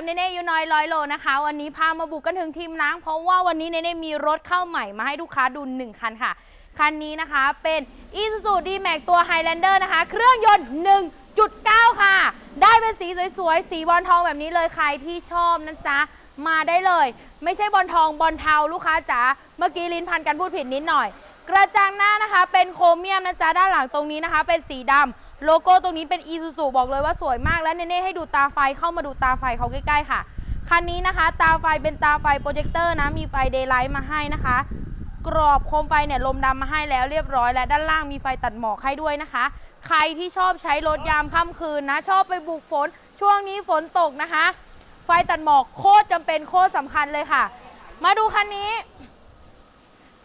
กับเนเน่ยูน้อยร้อยโลนะคะ วันนี้พามาบุกกันถึงทีมล้าง เพราะว่าวันนี้เนเน่มีรถเข้าใหม่มาให้ลูกค้าดูหนึ่งคันค่ะ คันนี้นะคะเป็น Isuzu D-Max ตัว Highlander นะคะ เครื่องยนต์ 1.9 ค่ะ ได้เป็นสีสวยๆ สีบอลทองแบบนี้เลยใครที่ชอบนะจ๊ะ มาได้เลย ไม่ใช่บอลทองบอลเทาลูกค้าจ๋าเมื่อกี้ลิ้นพันกันพูดผิดนิดหน่อย กระจังหน้านะคะเป็นโครเมียมนะจ๊ะด้านหลังตรงนี้นะคะ เป็นสีดำ โลโก้ตรงนี้เป็น Isuzu บอกเลยว่าสวยมากและเน่ให้ดูตาไฟเข้ามาดูตาไฟเขาใกล้ๆค่ะ คันนี้นะคะ ตาไฟเป็นตาไฟโปรเจคเตอร์นะ มีไฟเดย์ไลท์มาให้นะคะ กรอบโคมไฟเนี่ยลมดำมาให้แล้วเรียบร้อย และด้านล่างมีไฟตัดหมอกให้ด้วยนะคะ ใครที่ชอบใช้รถยามค่ำคืนนะ ชอบไปบุกฝน ช่วงนี้ฝนตกนะคะ ไฟตัดหมอกโคตรจำเป็นโคตรสำคัญเลยค่ะ มาดูคันนี้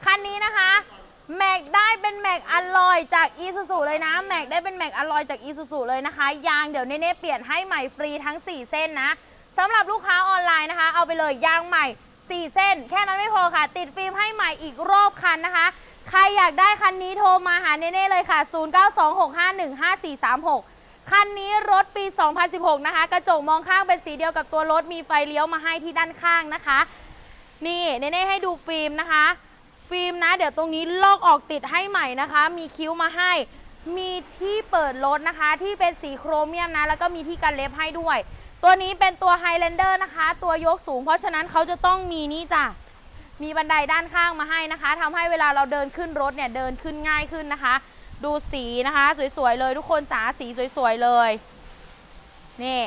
คันนี้นะคะ แม็กได้เป็นแม็กอลลอยจากอีซูซูเลยนะ แม็กได้เป็นแม็กอลลอยจากอีซูซูเลยนะคะ ยางเดี๋ยวเน่ๆเปลี่ยนให้ใหม่ฟรีทั้ง 4 เส้นนะสำหรับลูกค้าออนไลน์นะคะ เอาไปเลยยางใหม่ 4 เส้น แค่นั้นไม่พอค่ะ ติดฟิล์มให้ใหม่อีกรอบคันนะคะ ใครอยากได้คันนี้โทรมาหาเน่ๆเลยค่ะ 0926515436 คันนี้รถปี 2016 นะคะ กระจกมองข้างเป็นสีเดียวกับตัวรถมีไฟเลี้ยวมาให้ที่ด้านข้างนะคะ นี่เน่ๆให้ดูฟิล์มนะคะ ฟิล์มนะ เดี๋ยวตรงนี้ลอกออกติดให้ใหม่นะคะ มีคิ้วมาให้ มีที่เปิดรถนะคะ ที่เป็นสีโครเมียมนะ แล้วก็มีที่กันเล็บให้ด้วย ตัวนี้เป็นตัว Highlander นะคะ ตัวยกสูง เพราะฉะนั้นเขาจะต้องมีนี่จ้ะมีบันไดด้านข้างมาให้นะคะทำให้เวลาเราเดินขึ้นรถเนี่ยเดินขึ้นง่ายขึ้นนะคะ ดูสีนะคะ สวยๆเลยทุกคนจ๋าสีสวยๆเลยนี่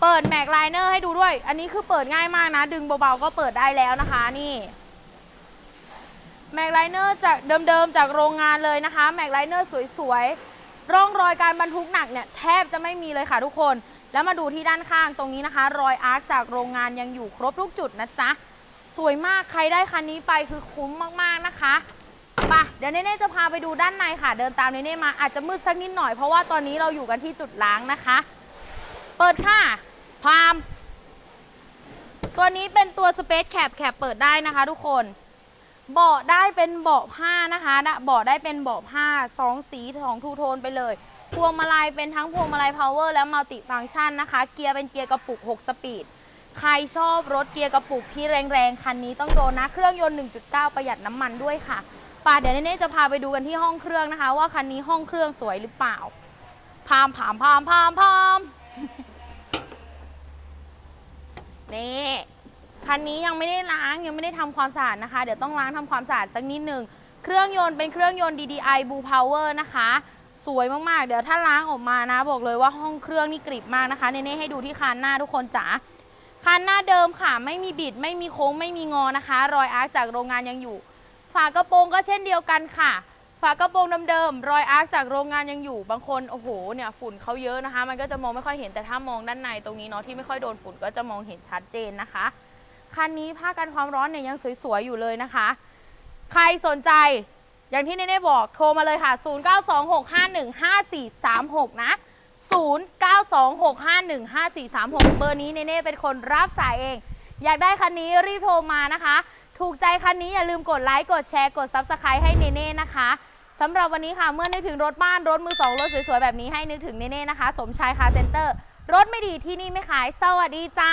เปิดแม็กไลเนอร์ให้ดูด้วย อันนี้คือเปิดง่ายมากนะ ดึงเบาๆก็เปิดได้แล้วนะคะนี่ แม็กไลเนอร์จากเดิมๆจากโรงงานเลยนะคะแม็กไลเนอร์สวยๆ ร่องรอยการบรรทุกหนักเนี่ยแทบจะไม่มีเลยค่ะทุกคน แล้วมาดูที่ด้านข้างตรงนี้นะคะ รอยอาร์คจากโรงงานยังอยู่ครบทุกจุดนะจ๊ะ สวยมากใครได้คันนี้ไปคือคุ้มมากๆนะคะไปะเดี๋ยวเน่ๆจะพาไปดูด้านในค่ะ เดินตามเน่ๆมาอาจจะมืดสักนิดหน่อยเพราะว่าตอนนี้เราอยู่กันที่จุดล้างนะคะ เปิดค่ะพาม ตัวนี้เป็นตัวสเปซแคปแคปเปิดได้นะคะทุกคน เบาะได้เป็นเบาะผ้านะคะนะเบาะได้เป็นเบาะผ้าสองสีสองทูโทนไปเลย พวงมาลัยเป็นทั้งพวงมาลัยพาวเวอร์และมัลติฟังก์ชันนะคะ เกียร์เป็นเกียร์กระปุก 6 สปีด ใครชอบรถเกียร์กระปุกที่แรงๆ คันนี้ต้องโดนนะ เครื่องยนต์ 1.9 ประหยัดน้ำมันด้วยค่ะป่าเดี๋ยวเน่จะพาไปดูกันที่ห้องเครื่องนะคะ ว่าคันนี้ห้องเครื่องสวยหรือเปล่า พามพามพามพามพามนี่ คันนี้ยังไม่ได้ล้างยังไม่ได้ทำความสะอาดนะคะ เดี๋ยวต้องล้างทำความสะอาดสักนิดหนึ่งเครื่องยนต์เป็นเครื่องยนต์ DDI Blue Power นะคะ สวยมากๆ เดี๋ยวถ้าล้างออกมานะ บอกเลยว่าห้องเครื่องนี่กริบมากนะคะเน่ๆให้ดูที่คานหน้าทุกคนจ๋าคานหน้าเดิมค่ะ ไม่มีบิด ไม่มีโค้งไม่มีงอนะคะ รอยอาร์คจากโรงงานยังอยู่ ฝากระโปรงก็เช่นเดียวกันค่ะ ฝากระโปรงเดิมๆรอยอาร์คจากโรงงานยังอยู่ บางคนโอ้โหเนี่ยฝุ่นเขาเยอะนะคะ มันก็จะมองไม่ค่อยเห็นแต่ถ้ามองด้านในตรงนี้เนาะที่ไม่ค่อยโดนฝุ่นก็จะมองเห็นชัดเจนนะคะ คันนี้ผ้ากันความร้อนเนี่ยยังสวยๆอยู่เลยนะคะ ใครสนใจอย่างที่เน่ๆบอกโทรมาเลยค่ะ 0926515436 นะ 0926515436 เบอร์นี้เน่ๆเป็นคนรับสายเอง อยากได้คันนี้รีบโทรมานะคะ ถูกใจคันนี้อย่าลืมกดไลค์ กดแชร์ กด Subscribe ให้เน่ๆนะคะสำหรับวันนี้ค่ะ เมื่อนึกถึงรถบ้าน รถมือสองรถสวยๆ แบบนี้ให้นึกถึงเน่ๆนะคะ สมชายคาเซ็นเตอร์ รถไม่ดีที่นี่ไม่ขาย สวัสดีจ้า